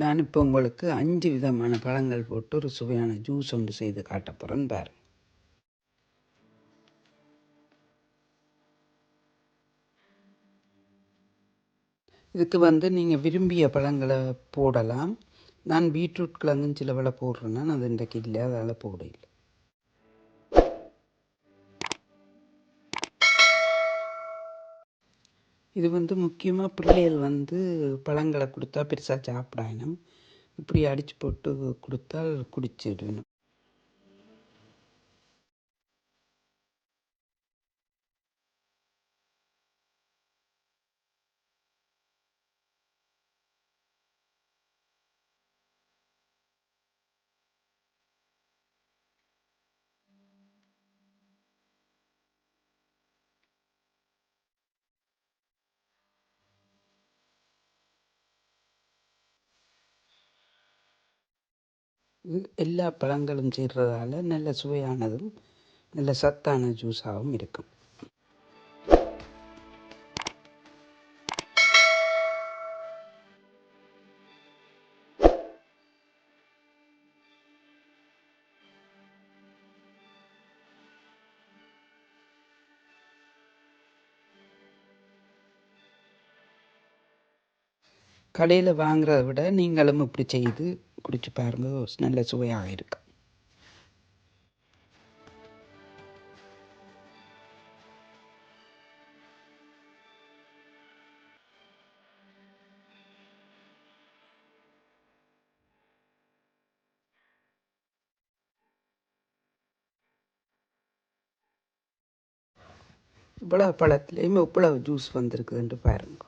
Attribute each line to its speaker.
Speaker 1: நான் இப்போ உங்களுக்கு அஞ்சு விதமான பழங்கள் போட்டு ஒரு சுவையான ஜூஸ் ஒன்று செய்து காட்ட போகிறேன் பாரு. இதுக்கு வந்து நீங்கள் விரும்பிய பழங்களை போடலாம். நான் பீட்ரூட் கிழங்கும் சிலவில் போடுறேன்னா அது இன்றைக்கு இல்லை அதால் போட இல்லை இது வந்து முக்கியமாக பிள்ளைகள் வந்து பழங்களை கொடுத்தா பெருசாக சாப்பிடாயினும் இப்படி அடித்து போட்டு கொடுத்தால் குடிச்சிடும் எல்லா பழங்களும் சேர்றதால நல்ல சுவையானதும் நல்ல சத்தான ஜூஸாகவும் இருக்கும். கடையில் வாங்குறத விட நீங்களும் இப்படி செய்து குடிச்சு பாருங்க நல்ல சுவையாக இருக்கும் இவ்வளவு பழத்துலேயும் இவ்வளவு ஜூஸ் வந்திருக்குதுன்ட்டு பாருங்க